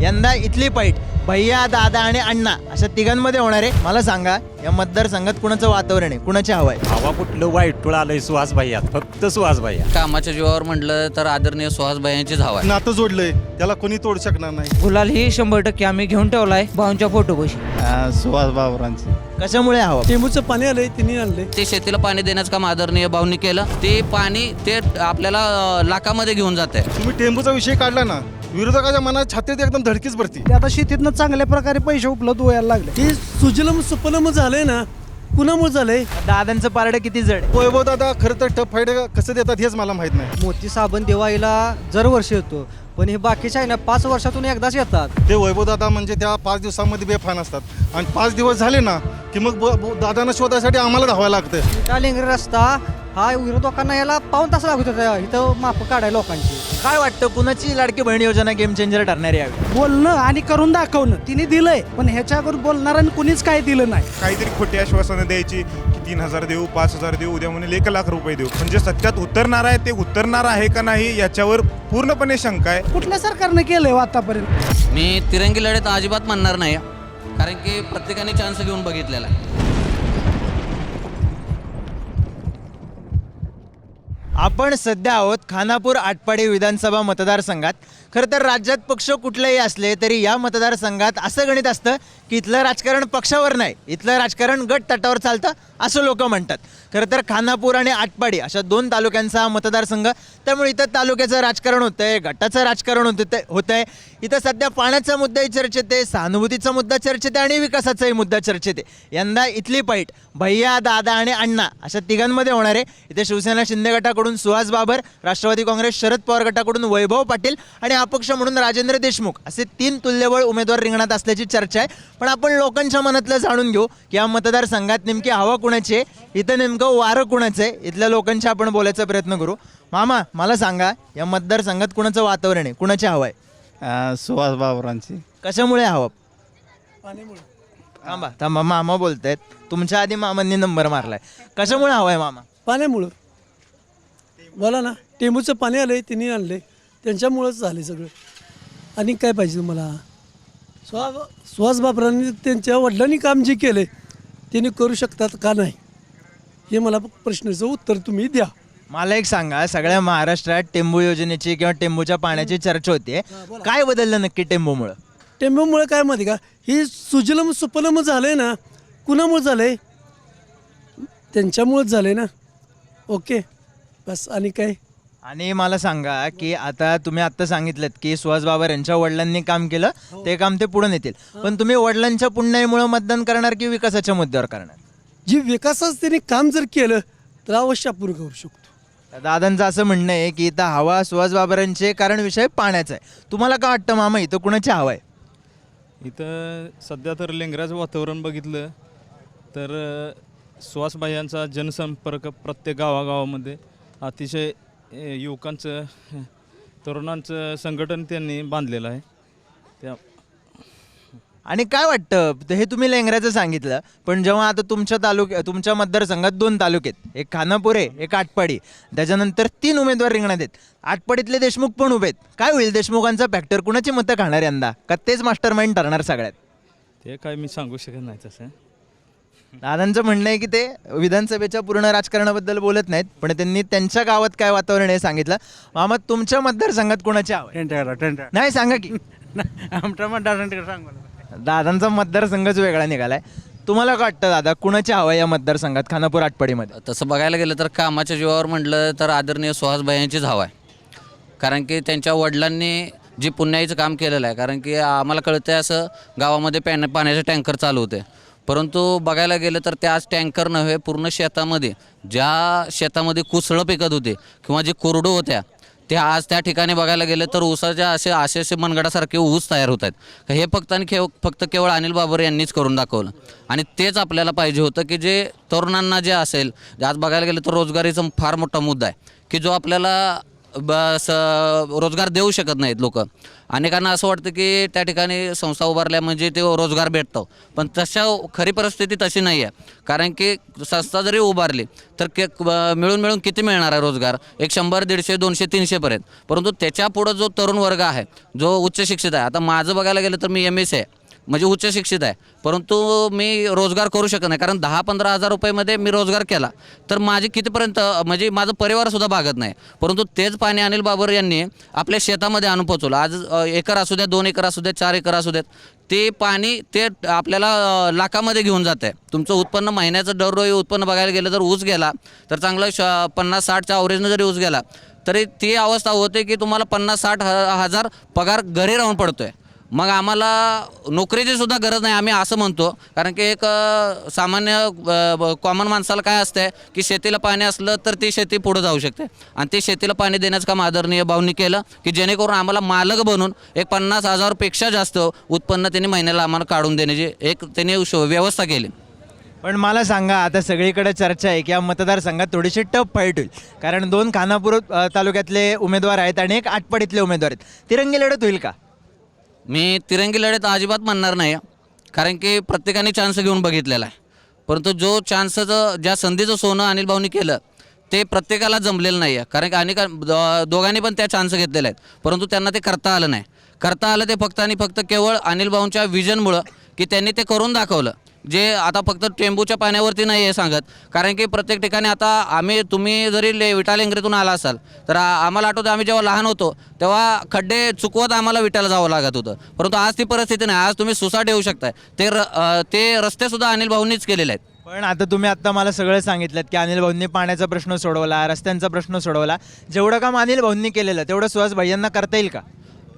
यंदा इथली पैठ भैया दादा आणि अण्णा अशा तिघांमध्ये होणार आहे. मला सांगा या मतदारसंघात कुणाचं वातावरण आहे? कुणाची हवं आहे? हवा कुठलं? वाईट तुला आलंय सुहास भैयात फक्त सुहास भैया. कामाच्या जीवावर म्हटलं तर आदरणीय सुहासभाई यांचीच हवा आहे. नातं जोडलंय. त्याला कोणी तोडू शकणार नाही. गुलाल ही शंभर टक्के आम्ही घेऊन ठेवलाय भाऊंच्या फोटोपाशी. सुहास बाबरांची. कशामुळे हवं? टेंबूचं पाणी आलंय तिने आणलंय. ते शेतीला पाणी देण्याचं काम आदरणीय भाऊंनी केलं. ते पाणी ते आपल्याला अं, लाखामध्ये घेऊन जाते तुम्ही टेंबूचा विषय काढला ना विरोधकाच्या मनात छातीत एकदम धडकीच भरती. ते आता शेतीतनं चांगल्या प्रकारे पैसे उपलब्ध व्हायला लागले. हे सुजलम सुपलम झालंय ना? कुणामुळे झालंय? दादांचं पारडं किती जड? वैभव दादा खरं तर टप फाईट कसं देतात हेच मला माहीत नाही. मोती साबण दिवाळीला दरवर्षी येतो. पण हे बाकीचे आहे ना पाच वर्षातून एकदाच येतात. ते वैभव दादा म्हणजे त्या पाच दिवसामध्ये बेफान असतात. आणि पाच दिवस झाले ना की मग ब- ब- दादांना शोधायसाठी आम्हाला धावायला लागतं रस्ता हा विरोधकांना याला पाऊन तास लागत होता इथं माप काढाय लोकांची. काय वाटतं कुणाची लाडकी बहीण योजना गेम चेंजर ठरणार आहे बोलणं आणि करून दाखवणं तिने दिलंय. पण ह्याच्यावर बोलणाऱ्यांनी कुणीच काय दिलं नाही. काहीतरी खोटी आश्वासनं द्यायची की तीन हजार देऊ पाच हजार देऊ उद्या म्हणून एक लाख रुपये देऊ. म्हणजे सत्यात उतरणार आहे ते उतरणार आहे का नाही याच्यावर पूर्णपणे शंका आहे. कुठल्या सरकारनं केलंय हो आतापर्यंत? मी तिरंगी लढत अजिबात म्हणणार नाही कारण की प्रत्येकाने चान्स घेऊन बघितलेला आहे. आपण सध्या आहोत खानापूर आटपाडी विधानसभा मतदारसंघात. खरं तर राज्यात पक्ष कुठलेही असले तरी या मतदारसंघात असं गणित असतं की इथलं राजकारण पक्षावर नाही इथलं राजकारण गट तटावर चालतं असं लोक म्हणतात. खरं तर खानापूर आणि आटपाडी अशा दोन तालुक्यांचा हा मतदारसंघ त्यामुळे इथं तालुक्याचं राजकारण होतं आहे गटाचं राजकारण होतं होतं आहे इथं सध्या पाण्याचा मुद्दाही चर्चेत आहे सहानुभूतीचा मुद्दा चर्चेत आहे आणि विकासाचाही मुद्दा चर्चेत आहे. यंदा इथली पाईट भैया दादा आणि अण्णा अशा तिघांमध्ये होणार आहे. इथे शिवसेना शिंदे गटाकडून सुहास बाबर राष्ट्रवादी काँग्रेस शरद पवार गटाकडून वैभव पाटील आणि अपक्ष म्हणून राजेंद्र देशमुख असे तीन तुल्यबळ उमेदवार रिंगणात असल्याची चर्चा आहे. पण आपण लोकांच्या मनातलं जाणून घेऊ की या मतदारसंघात नेमकी हवा कुणाची आहे? इथं नेमकं वारं कुणाचं आहे? इथल्या लोकांशी आपण बोलायचा प्रयत्न करू. मामा मला सांगा या मतदारसंघात कुणाचं वातावरण आहे? कुणाची हवा आहे? सुहास बाबरांची. कशामुळे हवं? थांबा थांबा मामा बोलतायत. तुमच्या आधी मामांनी नंबर मारलाय. कशामुळे हवाय मामा? पाण्यामुळं. बोला ना टेंबूचं पाणी आलंय तिने आणलंय. त्यांच्यामुळंच झाले सगळं. आणि काय पाहिजे तुम्हाला? सुहा सुहास बापरांनी त्यांच्या वडिलांनी काम जे केलंय त्यांनी करू शकतात का नाही? हे मला प्रश्नाचं उत्तर तुम्ही द्या. मला एक सांगा सगळ्या महाराष्ट्रात टेंबू योजनेची किंवा टेंबूच्या पाण्याची चर्चा होते काय बदललं नक्की टेंबूमुळं? टेंबूमुळे काय माहिती का? ही सुजलम सुपलम झालंय ना कुणामुळे झालंय? त्यांच्यामुळेच झालंय ना? ओके बस आणि काय? आणि मला सांगा की आता तुम्ही आत्ता सांगितलं की सुहास बाबर यांच्या वडिलांनी काम केलं ते काम ते पुढे नेतील. पण तुम्ही वडिलांच्या पुण्यामुळे मतदान करणार की विकासाच्या मुद्द्यावर करणार? जी विकासाचं त्यांनी काम जर केलं तर अवश्य आपण करू शकतो. दादांचं असं म्हणणं आहे की इथं हवा सुहास बाबरांचे कारण विषय पाण्याचा आहे. तुम्हाला काय वाटतं मामा इथं कुणाची हवा आहे? इथं सध्या तर लेंगराचं वातावरण बघितलं तर अ, सुहासबाई जनसंपर्क प्रत्येक गावागावामध्ये अतिशय अ, युवकांचं तरुणांचं संघटन त्यांनी बांधलेलं आहे. त्या आणि काय वाटतं? ते हे तुम्ही लेंगऱ्याचं सांगितलं पण जेव्हा आता तुमच्या तालुक्या तुमच्या मतदारसंघात दोन तालुके आहेत. एक खानापूर एक आटपाडी. त्याच्यानंतर तीन उमेदवार रिंगणात आहेत. आटपाडीतले देशमुख पण उभे आहेत. काय होईल देशमुखांचा फॅक्टर कुणाची मतं खाणार यंदा? का तेच मास्टर माइंड ठरणार सगळ्यात? ते काय मी सांगू शकत नाही तसं. दादांचं म्हणणं आहे की ते विधानसभेच्या पूर्ण राजकारणाबद्दल बोलत नाहीत पण त्यांनी त्यांच्या गावात काय वातावरण आहे सांगितलं. मामा तुमच्या मतदारसंघात कुणाची हवं नाही सांगा की. आमच्या मतदारांकडे सांगू दादांचा मतदारसंघच वेगळा निघालाय. तुम्हाला काय वाटतं दादा कुणाची हवं आहे या मतदारसंघात खानापूर आटपाडीमध्ये? तसं बघायला गेलं तर कामाच्या जीवावर म्हटलं तर आदरणीय सुहासभाई यांचीच हवा आहे. कारण की त्यांच्या वडिलांनी जी पुण्याईचं काम केलेलं आहे कारण की आम्हाला कळतं आहे असं गावामध्ये पॅन पाण्याचे टँकर चालू होते. परंतु बघायला गेलं तर त्या आज टँकर नव्हे पूर्ण शेतामध्ये. ज्या शेतामध्ये कुसळं पिकत होते किंवा जे कोरडो होत्या त्या आज त्या ठिकाणी बघायला गेलं तर ऊसाच्या असे असे असे मनगडासारखे ऊस तयार होत आहेत. हे फक्त आणि खेव फक्त केवळ अनिल बाबर यांनीच करून दाखवलं. आणि तेच आपल्याला पाहिजे होतं की जे तरुणांना जे असेल आज बघायला गेलं तर रोजगारीचा फार मोठा मुद्दा आहे की जो आपल्याला बस रोजगार देऊ शकत नाहीत लोक. अनेकांना असं वाटतं की त्या ठिकाणी संस्था उभारल्या म्हणजे ते रोजगार भेटतो. पण तशा खरी परिस्थिती तशी नाही आहे कारण की संस्था जरी उभारली तर के मिळून मिळून किती मिळणार आहे रोजगार? एक शंभर दीडशे दोनशे तीनशेपर्यंत परंतु त्याच्या पुढं जो तरुण वर्ग आहे जो उच्च शिक्षित आहे आता माझं बघायला गेलं तर मी एम एस आहे. म्हणजे उच्च शिक्षित आहे. परंतु मी रोजगार करू शकत नाही. कारण दहा पंधरा हजार रुपयेमध्ये मी रोजगार केला. तर माझे कितीपर्यंत म्हणजे माझं परिवारसुद्धा भागत नाही. परंतु तेच पाणी अनिल बाबर यांनी आपल्या शेतामध्ये आणून पोचवलं. आज एकर असू द्या दोन एकर असू द्या चार एकर असू द्यात ते पाणी ते आपल्याला लाखामध्ये घेऊन जात आहे तुमचं उत्पन्न महिन्याचं दररोज उत्पन्न बघायला गेलं तर ऊस गेला तर चांगलं श पन्नास साठच्या अवरेजनं जरी ऊस गेला तरी ती अवस्था होते की तुम्हाला पन्नास साठ ह- हजार पगार घरी राहून पडतो आहे मग आम्हाला नोकरीची सुद्धा गरज नाही आम्ही असं म्हणतो. कारण की एक सामान्य कॉमन माणसाला काय असतंय की शेतीला पाणी असलं तर ती शेती पुढे जाऊ शकते. आणि ते शेतीला पाणी देण्याचं काम आदरणीय भाऊनी केलं की जेणेकरून आम्हाला मालक बनून एक पन्नास हजारपेक्षा जास्त उत्पन्न त्यांनी महिन्याला आम्हाला काढून देण्याची एक त्यांनी शो- व्यवस्था केली. पण मला सांगा आता सगळीकडे चर्चा आहे की या मतदारसंघात थोडीशी टफ फाईट होईल. कारण दोन खानापूर तालुक्यातले उमेदवार आहेत आणि एक आटपाडीतले उमेदवार आहेत. तिरंगी लढत होईल का? मी तिरंगी लढत अजिबात म्हणणार नाही कारण की प्रत्येकाने चान्स घेऊन बघितलेला आहे. परंतु जो चान्सचं ज्या संधीचं सोनं अनिल भाऊनी केलं ते प्रत्येकाला जमलेलं नाही आहे कारण की अनेक दोघांनी पण त्या चान्स घेतलेल्या आहेत. परंतु त्यांना ते करता आलं नाही. करता आलं ते फक्त आणि फक्त केवळ अनिल भाऊंच्या विजनमुळं की त्यांनी ते करून दाखवलं. जे आता फक्त टेंबूच्या पाण्यावरती नाही आहे सांगत. कारण की प्रत्येक ठिकाणी आता आम्ही तुम्ही जरी ले विटालेंगरीतून आला असाल तर आम्हाला आठवतं आम्ही जेव्हा लहान होतो तेव्हा खड्डे चुकवत आम्हाला विटायला जावं लागत होतं. परंतु आज ती परिस्थिती नाही. आज तुम्ही सुसाट येऊ शकताय. ते र ते रस्तेसुद्धा अनिल भाऊंनीच केलेले आहेत. पण आता तुम्ही आता मला सगळं सांगितलं की अनिल भाऊंनी पाण्याचा प्रश्न सोडवला रस्त्यांचा प्रश्न सोडवला. जेवढं काम अनिल भाऊंनी केलेलं तेवढं सुहास भैयांना करता येईल का?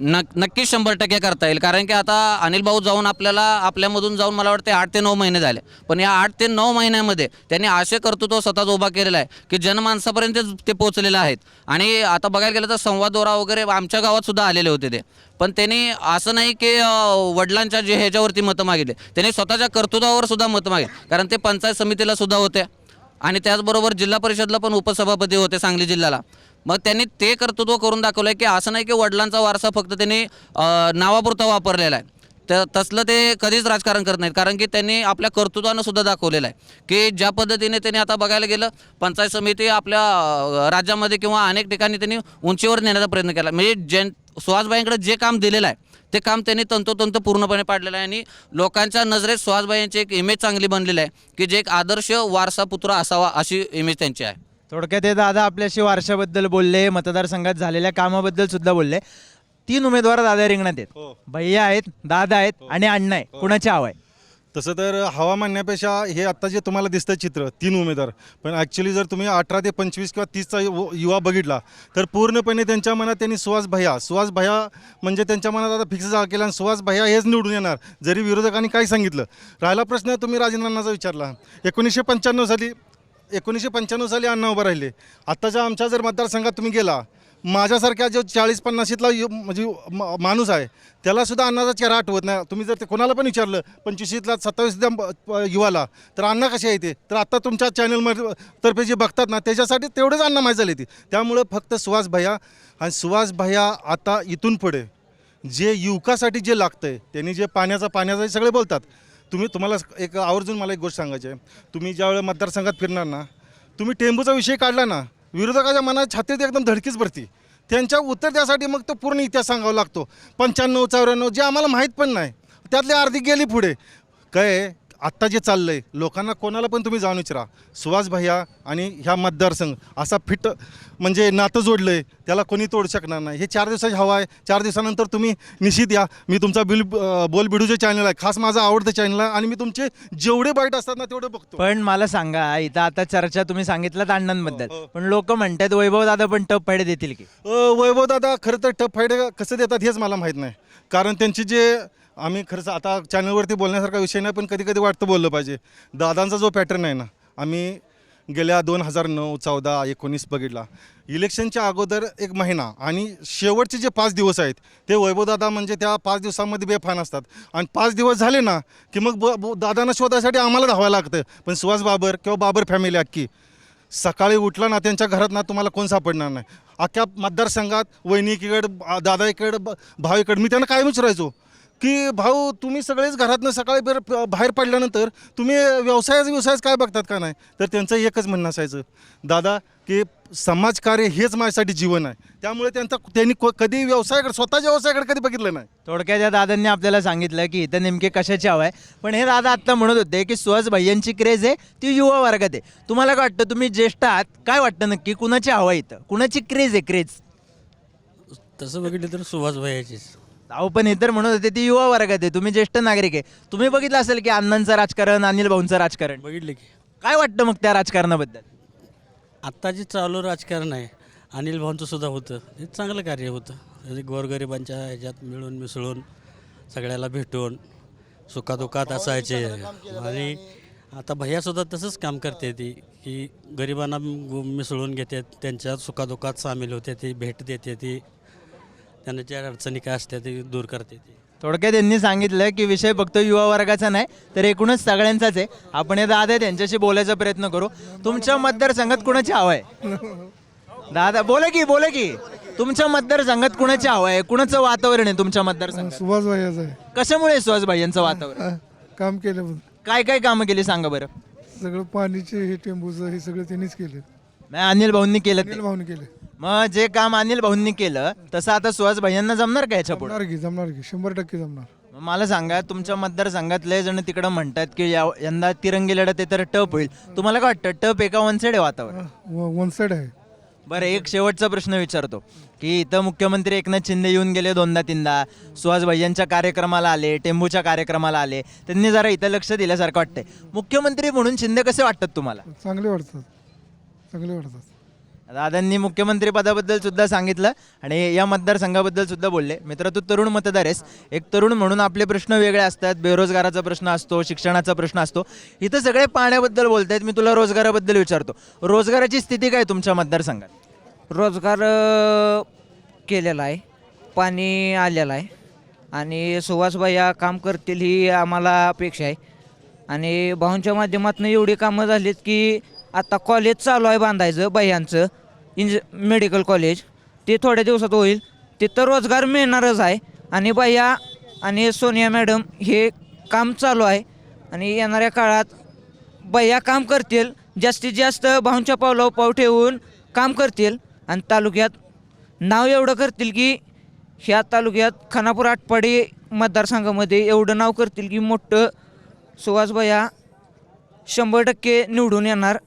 नक नक्कीच शंभर टक्के करता येईल. कारण की आता अनिल भाऊ जाऊन आपल्याला आपल्यामधून जाऊन मला वाटते आठ ते नऊ महिने झाले. पण या आठ ते नऊ महिन्यामध्ये त्यांनी असे कर्तृत्व स्वतःच उभा केलेला आहे की जनमानसापर्यंत ते पोहोचलेले आहेत. आणि आता बघायला गेलं तर संवाद दौरा वगैरे आमच्या गावात सुद्धा आलेले होते ते. पण त्यांनी असं नाही की वडिलांच्या जे ह्याच्यावरती मतं मागितले त्यांनी स्वतःच्या कर्तृत्वावर सुद्धा मतं मागितले. कारण ते पंचायत समितीला सुद्धा होते. आणि त्याचबरोबर जिल्हा परिषदला पण उपसभापती होते सांगली जिल्ह्याला. मग त्यांनी ते कर्तृत्व करून दाखवलं आहे की असं नाही की वडिलांचा वारसा फक्त त्यांनी नावापुरता वापरलेला आहे. तर तसलं ते कधीच राजकारण करत नाहीत. कारण की त्यांनी आपल्या कर्तृत्वानं सुद्धा दाखवलेलं आहे की ज्या पद्धतीने त्यांनी आता बघायला गेलं पंचायत समिती आपल्या राज्यामध्ये किंवा अनेक ठिकाणी त्यांनी उंचीवर नेण्याचा प्रयत्न केला. म्हणजे जन सुहासबाईंकडे जे काम दिलेलं आहे ते काम त्यांनी तंतोतंत पूर्णपणे पाडलेलं आहे आणि लोकांच्या नजरेत सुहासबाईंची एक इमेज चांगली बनलेली आहे की जे एक आदर्श वारसा पुत्र असावा अशी इमेज त्यांची आहे. थोडक्यात हे दादा आपल्याशी वारशाबद्दल बोलले मतदारसंघात झालेल्या कामाबद्दल सुद्धा बोलले. तीन उमेदवार दादा रिंगणात आहेत. भैया आहेत दादा आहेत आणि अण्णा आहे कुणाची हवा आहे? तसं तर हवा म्हणण्यापेक्षा हे आत्ता जे तुम्हाला दिसतं चित्र तीन उमेदवार. पण ॲक्च्युली जर तुम्ही अठरा ते पंचवीस किंवा तीसचा युवा बघितला तर पूर्णपणे त्यांच्या मनात त्यांनी सुहास भैया सुहास भैया म्हणजे त्यांच्या मनात आता फिक्स झाला केला आणि सुहास भैया हेच निवडून येणार. जरी विरोधकांनी काय सांगितलं? राहिला प्रश्न तुम्ही राजेंद्रांनाचा विचारला. एकोणीसशे पंच्याण्णव साली एकोणीसशे पंच्याण्णव साली अण्णा उभं राहिले. आत्ताच्या आमच्या जर मतदारसंघात तुम्ही गेला माझ्यासारख्या जो चाळीस पन्नाशीतला यु म्हणजे माणूस आहे त्यालासुद्धा अण्णाचा चेहरा आठवत नाही. तुम्ही जर ते कोणाला पण विचारलं पंचवीसला सत्तावीसला युवाला तर अण्णा कसे आहे ते? तर आत्ता तुमच्या चॅनलमध्ये तर्फे जे बघतात ना त्याच्यासाठी तेवढेच अण्णा माहीत झाले ती. त्यामुळं फक्त सुहास भैया आणि सुहास भैया आता इथून पुढे जे युवकासाठी जे लागतं आहे त्यांनी जे पाण्याचा पाण्याचा हे सगळे बोलतात तुम्ही तुम्हाला एक आवर्जून मला एक गोष्ट सांगायची आहे. तुम्ही ज्यावेळेला मतदारसंघात फिरणार ना तुम्ही टेंबूचा विषय काढला ना विरोधकाच्या मनात छातीत एकदम धडकीच भरती. त्यांच्या उत्तर द्यासाठी मग तो पूर्ण इतिहास सांगावा लागतो. पंच्याण्णव चौऱ्याण्णव जे आम्हाला माहीत पण नाही त्यातली अर्धी गेली पुढे. काय आत्ता जे चाललं आहे लोकांना कोणाला पण तुम्ही जाऊन विचारा. सुहास भैया आणि ह्या मतदारसंघ असा फिट म्हणजे नातं जोडलं आहे त्याला कोणी तोडू शकणार नाही. हे चार दिवसाची हवा आहे. चार दिवसानंतर तुम्ही निश्चित या. मी तुमचा बिल बोल बिडूचे चॅनल आहे. खास माझं आवडतं चॅनल आहे आणि मी तुमचे जेवढे बाईट असतात ना तेवढे बघतो. पण मला सांगा इथं आता चर्चा तुम्ही सांगितलं अण्णांबद्दल. हो, हो. पण लोक म्हणतात वैभव दादा पण टप फाईट देतील की? वैभव दादा खरं तर टप फाईट कसं देतात हेच मला माहीत नाही. कारण त्यांची जे आम्ही खरंच आता चॅनलवरती बोलण्यासारखा विषय नाही पण कधी कधी वाटतं बोललं पाहिजे. दादांचा जो पॅटर्न आहे ना आम्ही गेल्या दोन हजार नऊ चौदा एकोणीस बघितला. इलेक्शनच्या अगोदर एक महिना आणि शेवटचे जे पाच दिवस आहेत ते वैभवदादा म्हणजे त्या पाच दिवसामध्ये बेफान असतात. आणि पाच दिवस झाले ना की मग ब ब- दादांना शोधायसाठी आम्हाला धावायला लागतं. पण सुहास बाबर किंवा बाबर फॅमिली अख्खी सकाळी उठला ना त्यांच्या घरात ना तुम्हाला कोण सापडणार नाही. अख्ख्या मतदारसंघात वहिनीकीकडं दादाईकडं ब- भावीकडं मी त्यांना काय विचारायचो की भाऊ तुम्ही सगळेच घरातनं सकाळी बेर बाहेर पडल्यानंतर तुम्ही व्यवसायाच व्यवसायच काय बघतात का नाही? तर त्यांचं एकच म्हणणं असायचं दादा की समाजकार्य हेच माझ्यासाठी जीवन आहे. त्यामुळे त्यांचा त्यांनी को- कधी व्यवसायाकडे स्वतःच्या व्यवसायाकडे कधी बघितलं नाही. थोडक्यात या दादांनी आपल्याला सांगितलं की इथं नेमके कशाची हवं आहे. पण हे दादा आत्ता म्हणत होते की सुहास भैयांची क्रेज आहे ती युवा वर्गात आहे. तुम्हाला काय वाटतं तुम्ही ज्येष्ठ आहात काय वाटतं नक्की? कुणाची हवं आहे इथं? कुणाची क्रेज आहे क्रेज? तसं बघितलं तर सुहास भाईयाचीच अहो पण हे तर म्हणत होते ती युवा वर्गात आहे तुम्ही ज्येष्ठ नागरिक आहे. तुम्ही बघितलं असेल की अण्णांचं राजकारण अनिल भाऊंचं राजकारण. बघितलं की. काय वाटतं मग त्या राजकारणाबद्दल? आत्ता जे चालू राजकारण आहे अनिल भाऊंचं सुद्धा होतं. हे चांगलं कार्य होतं. म्हणजे गोरगरिबांच्या ह्याच्यात मिळून मिसळून सगळ्याला भेटून सुखादुखात असायचे. आणि आता भैयासुद्धा तसंच काम करते ती की गरिबांना मिसळून घेते त्यांच्या सुखादुखात सामील होते ती भेट देते ती. त्यांना ज्या अडचणी काय असतात ते दूर करते ती. थोडक्यात त्यांनी सांगितलं की विषय फक्त युवा वर्गाचा नाही तर एकूणच सगळ्यांचाच आहे. आपण हे दादा त्यांच्याशी बोलायचा प्रयत्न करू. तुमच्या मतदारसंघात कुणाची हवं आहे? दादा बोला की बोला की. तुमच्या मतदारसंघात कुणाची हवं आहे? कुणाचं वातावरण आहे तुमच्या मतदारसंघात? सुभाष आहे. कशामुळे सुहास भाई यांचं वातावरण? काम केलं काय काय कामं केली सांगा बरं. सगळं पाणीचे हे टेंबूचं हे सगळं त्यांनीच केलं. नाही, अनिल भाऊंनी केलं ते. भाऊने केलं. मग जे काम अनिल भाऊंनी केलं तसं आता सुहास भाईंना जमणार का याच्यापुढे? की जमणार की. शंभर टक्के जमणार. मला सांगा तुमच्या मतदारसंघात लय जण तिकडं म्हणतात की या यंदा तिरंगी लढत आहे तर टप होईल. तुम्हाला काय वाटतं टप एका वन साईड आहे वातावरण वन साईड आहे. बरं एक शेवटचा प्रश्न विचारतो की इथं मुख्यमंत्री एकनाथ शिंदे येऊन गेले दोनदा तीनदा सुहास भैयांच्या कार्यक्रमाला आले टेंबूच्या कार्यक्रमाला आले त्यांनी जरा इथं लक्ष दिल्यासारखं वाटतंय. मुख्यमंत्री म्हणून शिंदे कसे वाटतात तुम्हाला? चांगले वाटतात. चांगले वाटतात दादांनी मुख्यमंत्री पदाबद्दल सुद्धा सांगितलं आणि या मतदारसंघाबद्दल सुद्धा बोलले. मित्र तू तरुण मतदार आहेस. एक तरुण म्हणून आपले प्रश्न वेगळे असतात. बेरोजगाराचा प्रश्न असतो शिक्षणाचा प्रश्न असतो. इथं सगळे पाण्याबद्दल बोलतायत. मी तुला रोजगाराबद्दल विचारतो. रोजगाराची स्थिती काय तुमच्या मतदारसंघात? रोजगार अ, केलेला आहे. पाणी आलेलं आहे. आणि सुहासबाया काम करतील ही आम्हाला अपेक्षा आहे. आणि भाऊंच्या माध्यमातून एवढी कामं झालीत की आता कॉलेज चालू आहे बांधायचं बह्यांचं इंज मेडिकल कॉलेज ते थोड्या दिवसात होईल. तिथं रोजगार मिळणारच आहे. आणि बह्या आणि सोनिया मॅडम हे काम चालू आहे. आणि येणाऱ्या काळात बह्या काम करतील. जास्तीत जास्त भाऊंच्या पावलावर पाव ठेवून काम करतील. आणि तालुक्यात नाव एवढं करतील की ह्या तालुक्यात खानापूर आटपाडी मतदारसंघामध्ये एवढं नाव करतील की मोठं सुहासबया शंभर टक्के निवडून येणार.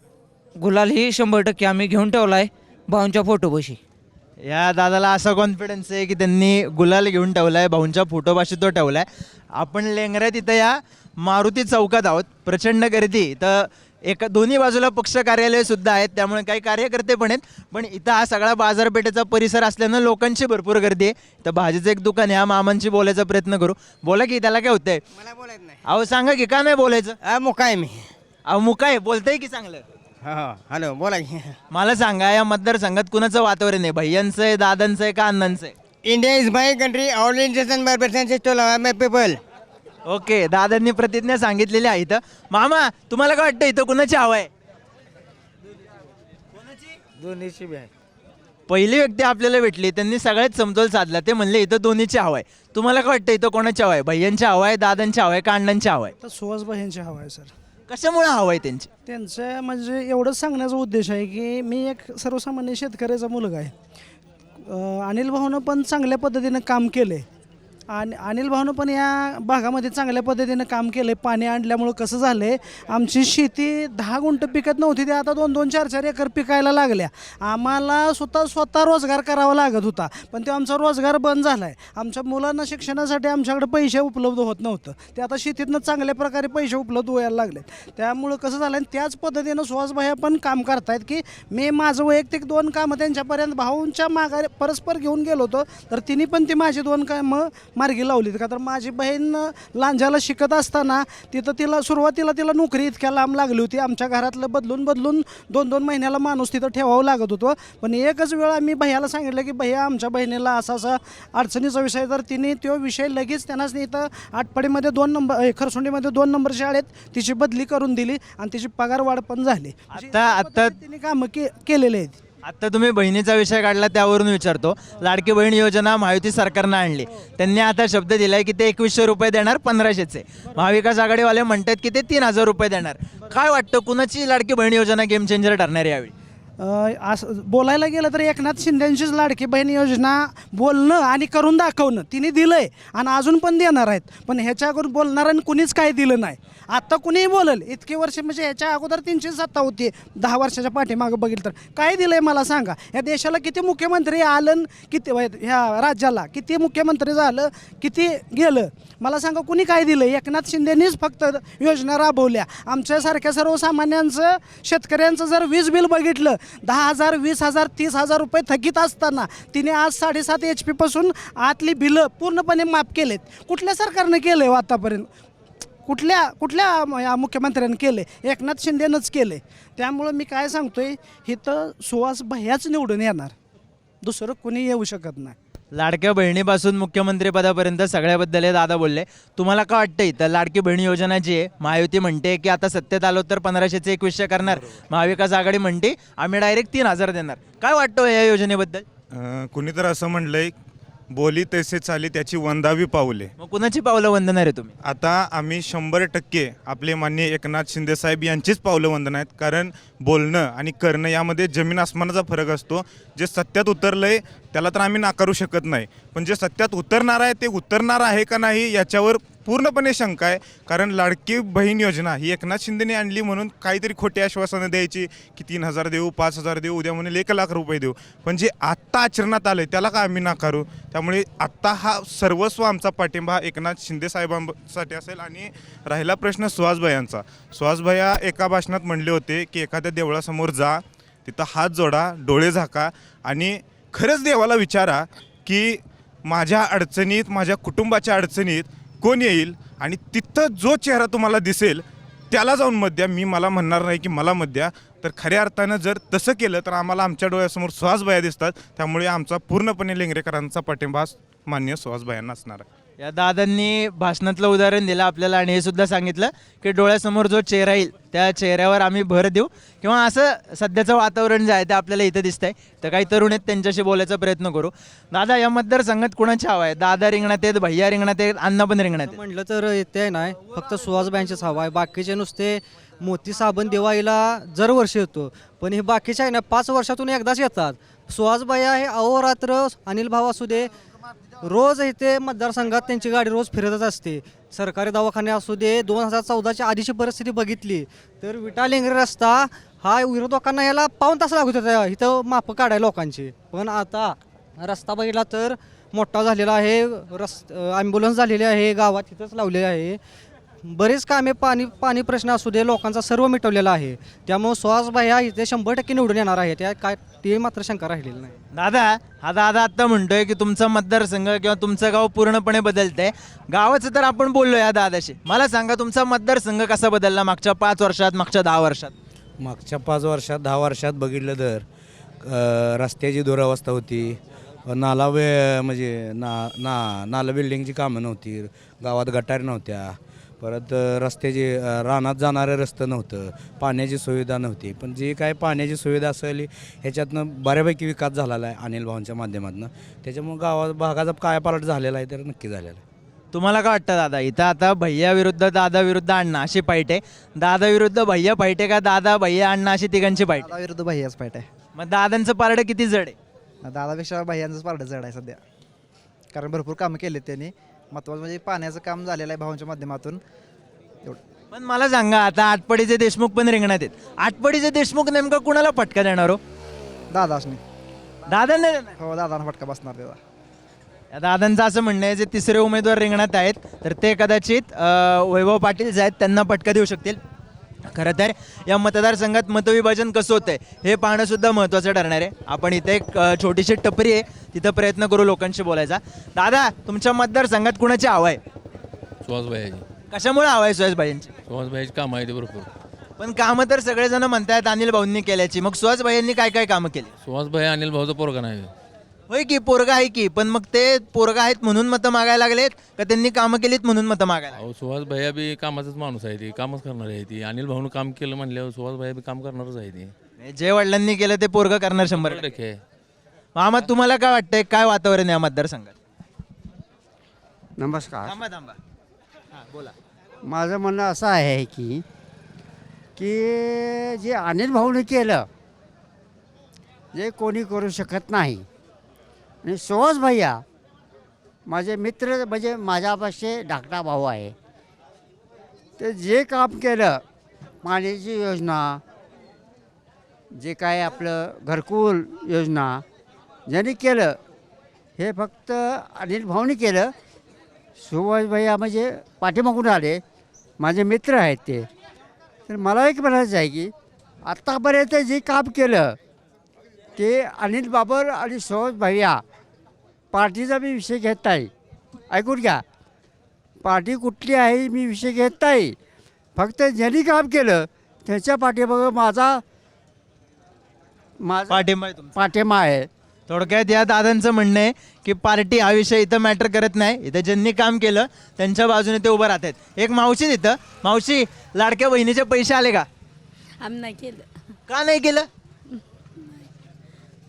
गुलालही शंभर टक्के आम्ही घेऊन ठेवला आहे भाऊंच्या फोटोपाशी. या दादाला असा कॉन्फिडन्स आहे की त्यांनी गुलाल घेऊन ठेवलाय भाऊंच्या फोटोपाशी तो ठेवलाय. आपण लेंगऱ्यात इथं या मारुती चौकात आहोत प्रचंड गर्दी. तर एका दोन्ही बाजूला पक्ष कार्यालय सुद्धा आहेत त्यामुळे काही कार्यकर्ते पण आहेत. पण इथं हा सगळा बाजारपेठेचा परिसर असल्यानं लोकांची भरपूर गर्दी आहे. तर भाजीचं एक दुकान आहे हा मामांशी बोलायचा प्रयत्न करू. बोला की त्याला काय होतंय? मला बोलायचं नाही. अहो सांगा की का नाही बोलायचं? मोका आहे मी. अहो मुकाय बोलतंय की चांगलं? हा. हा हॅलो बोला की. मला सांगा या मतदारसंघात कुणाचं वातावरण आहे? भैयांचं आहे दादांचं आहे का अण्णांचं आहे? India is my country all Indian percentage to my people okay दादांनी प्रतिज्ञा सांगितलेली आहे इथं. मामा तुम्हाला काय वाटतं इथं कुणाची हवं आहे? दोन्हीची बी आहे. पहिली व्यक्ती आपल्याला भेटली त्यांनी सगळ्यात समतोल साधला ते म्हणले इथं दोन्हीची हवं आहे. तुम्हाला काय वाटतं इथं कोणाची हवं आहे? भैयांची हवं आहे दादांची हवं आहे का अण्णांची हवं आहे? तर सुहासबाई यांची हवा आहे सर. कशामुळे हवं आहे त्यांची? त्यांचं म्हणजे एवढंच सांगण्याचा उद्देश आहे की मी एक सर्वसामान्य शेतकऱ्याचा मुलगा आहे. अनिल भाऊनं पण चांगल्या पद्धतीनं काम केलं आहे आणि अनिल भाऊनं पण या भागामध्ये चांगल्या पद्धतीनं काम केलं आहे पाणी आणल्यामुळं कसं झालं आहे आमची शेती दहा गुंठ पिकत नव्हती ते आता दोन दोन चार चार एकर पिकायला लागल्या. आम्हाला स्वतः स्वतः रोजगार करावा लागत होता पण तो आमचा रोजगार बंद झाला आहे आमच्या मुलांना शिक्षणासाठी आमच्याकडे पैसे उपलब्ध होत नव्हतं. ते आता शेतीतनं चांगल्या प्रकारे पैसे उपलब्ध व्हायला लागले त्यामुळं कसं झालं आणि त्याच पद्धतीनं सुहासभाया पण काम करतायत की मी माझं वैयक्तिक दोन कामं त्यांच्यापर्यंत भाऊंच्या माघारी परस्पर घेऊन गेलो होतो तर तिने पण ती माझी दोन कामं मार्गी लावली का तर माझी बहीण लांजाला शिकत असताना तिथं तिला सुरुवातीला तिला नोकरी इतक्या लांब लागली होती. आमच्या घरातलं बदलून बदलून दोन दोन महिन्याला माणूस तिथं ठेवावं लागत होतो. पण एकच वेळ आम्ही भैयाला सांगितलं की भैया आमच्या बहिणीला असा असा अडचणीचा विषय तर तिने तो विषय लगेच त्यांनाच इथं आटपाडीमध्ये दोन नंबर खरसुंडीमध्ये दोन नंबर शाळेत तिची बदली करून दिली आणि तिची पगार वाढ पण झाली. आता आता तिने कामं के केलेले आहेत. आता तुम्ही बहिणीचा विषय काढला त्यावरून विचारतो. लाडकी बहीण योजना महायुती सरकारनं आणली. त्यांनी आता शब्द दिलाय की ते एकवीसशे रुपये देणार पंधराशेचे. महाविकास आघाडीवाले म्हणतात की ते तीन हजार रुपये देणार. काय वाटतं कुणाची लाडकी बहीण योजना गेम चेंजर ठरणार यावेळी? असं बोलायला गेलं तर एकनाथ शिंदेंचीच लाडकी बहीण योजना बोलणं आणि करून दाखवणं तिने दिलं आहे आणि अजून पण देणार आहेत. पण ह्याच्या अगोदर बोलणाऱ्यांनी कुणीच काय दिलं नाही. आत्ता कुणीही बोलेल इतकी वर्ष म्हणजे ह्याच्या अगोदर तीनशे सत्ता होती दहा वर्षाच्या पाठीमागं बघितलं तर. काय दिलं आहे मला सांगा? या देशाला किती मुख्यमंत्री आलं किती ह्या राज्याला किती मुख्यमंत्री झालं किती गेलं? मला सांगा कुणी काय दिलं एकनाथ शिंदेनीच फक्त योजना राबवल्या. आमच्यासारख्या सर्वसामान्यांचं शेतकऱ्यांचं जर वीज बिल बघितलं दहा हजार वीस हजार तीस हजार रुपये थकीत असताना तिने आज साडेसात एच पीपासून आतली बिलं पूर्णपणे माफ केलेत. कुठल्या सरकारनं केलं आहे हो आतापर्यंत? कुठल्या कुठल्या या मुख्यमंत्र्यांनी केले एकनाथ शिंदेनंच केले त्यामुळं मी काय सांगतोय इथं सुहास भैयाच निवडून येणार. दुसरं कुणी येऊ शकत नाही. लाडक्या बहिणीपासून मुख्यमंत्री पदापर्यंत सगळ्याबद्दल हे दादा बोलले. तुम्हाला काय वाटतं इथं लाडकी बहीण योजना जी आहे महायुती म्हणते की आता सत्तेत आलो तर पंधराशेचे एकवीसशे करणार. महाविकास आघाडी म्हणते आम्ही डायरेक्ट तीन हजार देणार. काय वाटतं या योजनेबद्दल? कुणी तर असं म्हणलंय बोली तसे चाली त्याची वंदावी पाऊले. मग कुणाची पावलं वंदणार आहे तुम्ही? आता आम्ही शंभर टक्के आपले माननीय एकनाथ शिंदे साहेब यांचीच पावलं वंदन आहेत. कारण बोलणं आणि करणं यामध्ये जमीन आसमानाचा फरक असतो. जे सत्यात उतरलंय त्याला तर आम्ही नाकारू शकत नाही. पण जे सत्यात उतरणार आहे ते उतरणार आहे का नाही याच्यावर पूर्णपणे शंका आहे. कारण लाडकी बहीण योजना ही एकनाथ शिंदेने आणली म्हणून काहीतरी खोटी आश्वासनं द्यायची की तीन हजार देऊ पाच हजार देऊ उद्या म्हणेल एक लाख रुपये देऊ. पण जे आत्ता आचरणात आलं त्याला का आम्ही नाकारू? त्यामुळे आत्ता हा सर्वस्व आमचा पाठिंबा एकनाथ शिंदे साहेबांसाठी असेल आणि राहिला प्रश्न सुहासभयांचा सुहासभया एका भाषणात म्हणले होते की एखाद्या देवळासमोर जा तिथं हात जोडा डोळे झाका आणि खरंच देवाला विचारा की माझ्या अडचणीत माझ्या कुटुंबाच्या अडचणीत कोण येईल आणि तिथं जो चेहरा तुम्हाला दिसेल त्याला जाऊन मत द्या. मी मला म्हणणार नाही की मला मत द्या. तर खऱ्या अर्थानं जर तसं केलं तर आम्हाला आमच्या डोळ्यासमोर सुहासबाया दिसतात. त्यामुळे आमचा पूर्णपणे लेंगरेकरांचा पाठिंबा मान्य मान्य सुहासबायांना असणार आहे. या दादांनी भाषणातलं उदाहरण दिलं आपल्याला आणि हे सुद्धा सांगितलं की डोळ्यासमोर जो चेहरा येईल त्या चेहऱ्यावर आम्ही भर देऊ. किंवा असं सध्याचं वातावरण जे आहे ते आपल्याला इथं दिसतंय. तर काही तरुण आहेत त्यांच्याशी बोलायचा प्रयत्न करू. दादा या मतदारसंघात कुणाची हवा आहे? दादा रिंगणात आहेत भैया रिंगणात आहेत अण्णा पण रिंगणात आहेत. म्हटलं तर ते नाही फक्त सुहास हवा आहे. बाकीचे नुसते मोती साबण दिवाळीला दरवर्षी येतो. पण हे बाकीचे आहे ना पाच वर्षातून एकदाच येतात. सुहासबाया हे अहोरात्र अनिल भाऊ असू दे रोज इथे मतदारसंघात त्यांची गाडी रोज फिरतच असते. सरकारी दवाखाने असू दे दोन हजार चौदाच्या आधीची परिस्थिती बघितली तर विटा लेंगरे रस्ता हा विरोधकांना याला पाऊन तास लागत होता इथं माप काढाय लोकांची. पण आता रस्ता बघितला तर मोठा झालेला आहे रस् ॲम्ब्युलन्स झालेली आहे गावात तिथंच लावलेली आहे. बरेच कामे पाणी पाणी प्रश्न असू दे लोकांचा सर्व मिटवलेला आहे. त्यामुळे सुहासबाई हा इथे शंभर टक्के निवडून येणार आहे. त्या काय ते मात्र शंका राहिलेली नाही. दादा हा दादा आत्ता म्हणतोय की तुमचा मतदारसंघ किंवा तुमचं गाव पूर्णपणे बदलतंय. गावाचं तर आपण बोललो या दादाशी. मला सांगा तुमचा मतदारसंघ कसा बदलला मागच्या पाच वर्षात मागच्या दहा वर्षात? मागच्या पाच वर्षात दहा वर्षात बघितलं तर अ, रस्त्याची दुरावस्था होती. नाला वे म्हणजे ना ना नाला बिल्डिंगची कामं नव्हती. गावात गटार नव्हत्या. परत रस्त्याची अ, रानात जाणारं रस्तं नव्हतं पाण्याची सुविधा नव्हती. पण जे काय पाण्याची सुविधा असेल ह्याच्यातनं बऱ्यापैकी विकास झालेला आहे अनिल भाऊंच्या माध्यमातून. त्याच्यामुळं गावात भागाचा कायापालट झालेला आहे तर नक्की झालेला आहे. तुम्हाला काय वाटतं दादा? इथं आता भैया विरुद्ध दादा विरुद्ध अण्णा अशी फाईट आहे. दादा विरुद्ध भैया फाईट आहे का? दादा भैया अण्णा अशी तिघांची फाईट दादा विरुद्ध भैयाच फाईट आहे? मग दादांचं पारडं किती जड आहे? दादापेक्षा भैयांचंच पारडं जड आहे सध्या. कारण भरपूर कामं केलेत त्यांनी. महत्त्वाचं म्हणजे पाण्याचं काम झालेलं आहे भावांच्या माध्यमातून. एवढं. पण मला सांगा आता आटपडीचे देशमुख पण रिंगणात आहेत. आटपडीचे देशमुख नेमका कुणाला फटका देणार हो? दादासनी. दादांना देणार? हो दादानं फटका बसणार त्याचा. या दादांचं असं म्हणणं आहे जे तिसरे उमेदवार रिंगणात आहेत तर ते कदाचित अं, वैभव पाटील जे आहेत त्यांना फटका देऊ शकतील. खरं तर या मतदारसंघात मतविभाजन कसं होतंय हे पाहणं सुद्धा महत्त्वाचं ठरणार आहे. आपण इथे एक छोटीशी टपरी आहे तिथं प्रयत्न करू लोकांशी बोलायचा. दादा तुमच्या मतदारसंघात कुणाची हवा आहे? सुहासभाईची कशामुळे हवा आहे सुहासबाईंची सुहासभाईची कामं आहे ते भरपूर. पण कामं तर सगळेजण म्हणतायत अनिल भाऊंनी केल्याची. मग सुहासबाईंनी काय काय कामं केली? सुहासभाई अनिल भाऊचा पोरगा नाही. होय की पोरगा आहे की पण मग ते पोरगा आहेत म्हणून मतं मागायला लागलेत का त्यांनी कामं केलीत म्हणून मतं मागायला अहो सुहास भैया बी कामाचाच माणूस आहे ती कामच करणार आहे ती अनिल भाऊनं काम केलं म्हणल्यावर सुहास भैया बी काम करणारच आहे ती? जे वडिलांनी केलं ते पोरगा करणार शंभर टक्के. टक्के. मामा तुम्हाला काय वाटतंय काय वातावरण आहे या मतदारसंघात नमस्कार थांबा थांबा हा, बोला माझं म्हणणं असं आहे की की जे अनिल भाऊने केलं जे कोणी करू शकत नाही आणि सुहास भैया माझे मित्र म्हणजे माझ्यापाशी धाकटा भाऊ आहे. ते जे काम केलं पाण्याची योजना जे काय आपलं घरकुल योजना ज्यांनी केलं हे फक्त अनिल भाऊनी केलं. सुभाष भैया म्हणजे पाठीमागून आले माझे मित्र आहेत ते. तर मला एक म्हणायचं आहे की आत्तापर्यंत जे काम केलं ते अनिल बाबर आणि सुभाष भैया पार्टीचा मी विषय घेत नाही. ऐकून घ्या. पार्टी कुठली आहे मी विषय घेत नाही. फक्त ज्यांनी काम केलं त्याच्या पाठीमागं माझा माझा पाठिंबा आहे तुमचा. पाठिंबा आहे. थोडक्यात या दादांचं म्हणणं आहे की पार्टी हा विषय इथं मॅटर करत नाही. इथं ज्यांनी काम केलं त्यांच्या बाजूने ते उभं राहत आहेत एक मावशी तिथं मावशी लाडक्या बहिणीचे पैसे आले का? आम्ही नाही केलं. का नाही केलं?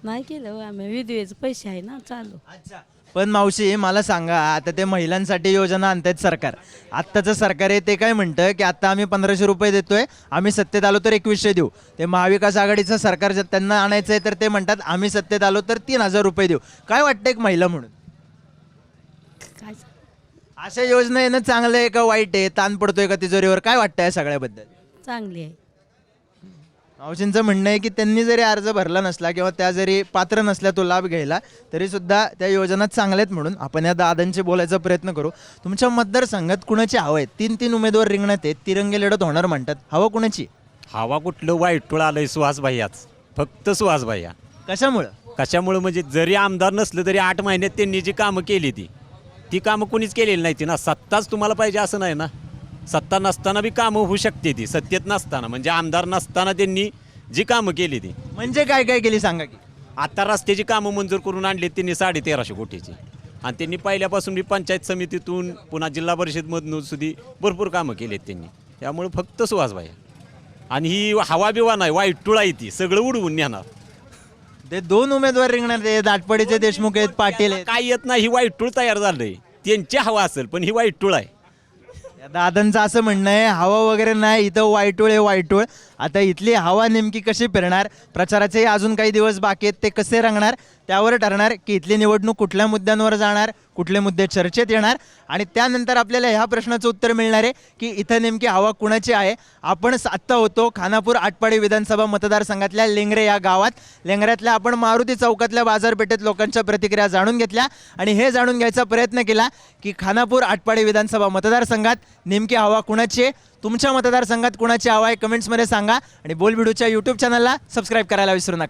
नाही केलं हो आम्ही. विधवेचे पैसे आहे ना चालू. अच्छा. पण मावशी मला सांगा आता ते महिलांसाठी योजना आणतायत सरकार. आत्ताचं सरकार आहे ते काय म्हणतं की आता आम्ही पंधराशे रुपये देतोय आम्ही सत्तेत आलो तर एकवीसशे देऊ. ते महाविकास आघाडीचं सरकार जर त्यांना आणायचं आहे तर ते म्हणतात आम्ही सत्तेत आलो तर तीन हजार रुपये देऊ. काय वाटतं एक महिला म्हणून? काय? अशा योजना येणं चांगलं आहे का वाईट आहे? ताण पडतोय का तिजोरीवर? काय वाटतं या सगळ्याबद्दल? चांगली आहे. मावशींचं म्हणणं आहे की त्यांनी जरी अर्ज भरला नसला किंवा त्या जरी पात्र नसल्या तो लाभ घ्यायला तरी सुद्धा त्या योजना चांगल्या आहेत म्हणून आपण या दादांशी बोलायचा प्रयत्न करू. तुमच्या मतदारसंघात कुणाची हवं आहे? तीन तीन उमेदवार रिंगणात आहेत तिरंगी लढत होणार म्हणतात. हवं कुणाची? हवा कुठलं? वाईट. टोळ आलंय सुहास भैयाच. फक्त सुहास भैया. कशामुळं? कशामुळं? म्हणजे जरी आमदार नसलं तरी आठ महिन्यात त्यांनी जी कामं केली ती. ती कामं कुणीच केलेली नाही ती ना. सत्ताच तुम्हाला पाहिजे असं नाही ना. सत्ता नसताना बी कामं होऊ शकते ती सत्तेत नसताना. म्हणजे आमदार नसताना त्यांनी जी कामं केली ती. म्हणजे काय काय केली सांगा की? आता रस्त्याची कामं मंजूर करून आणली त्यांनी साडे तेराशे कोटीची. आणि त्यांनी पहिल्यापासून बी पंचायत समितीतून पुन्हा जिल्हा परिषदमधून सुद्धा भरपूर कामं केली आहेत त्यांनी. त्यामुळे फक्त सुहास भैया आणि ही हवा बिवा नाही वाईट टुळा आहे ती. सगळं उडवून नेणार. ते दोन उमेदवार रिंगणात आहेत दाटपडीचे देशमुख आहेत पाटील आहेत. काय येत नाही ही वाईट टूळ तयार झालंय. त्यांची हवा असेल पण ही वाईट टूळ आहे. दादांचं असं म्हणणं आहे हवा वगैरे नाही इथं वायटोळ आहे वायटोळ आता इथली हवा नेमकी कशी फिरणार? प्रचाराचे अजून काही दिवस बाकी आहेत ते कसे रंगणार? त्यावर ठरणार की इथली निवडणूक कुठल्या मुद्द्यांवर जाणार कुठले मुद्दे चर्चेत येणार आणि त्यानंतर आपल्याला ह्या प्रश्नाचं उत्तर मिळणार आहे की इथं नेमकी हवा कुणाची आहे. आपण स- आत्ता होतो खानापूर आटपाडी विधानसभा मतदारसंघातल्या लेंगरे या गावात. लेंगऱ्यातल्या आपण मारुती चौकातल्या बाजारपेठेत लोकांच्या प्रतिक्रिया जाणून घेतल्या आणि हे जाणून घ्यायचा प्रयत्न केला की खानापूर आटपाडी विधानसभा मतदारसंघात नेमकी हवा कुणाची आहे? तुमच्या मतदारसंघात कुणाची हवा आहे? कमेंट्समध्ये सांगा आणि बोलबिडूच्या यूट्यूब चॅनलला सबस्क्राईब करायला विसरू नका.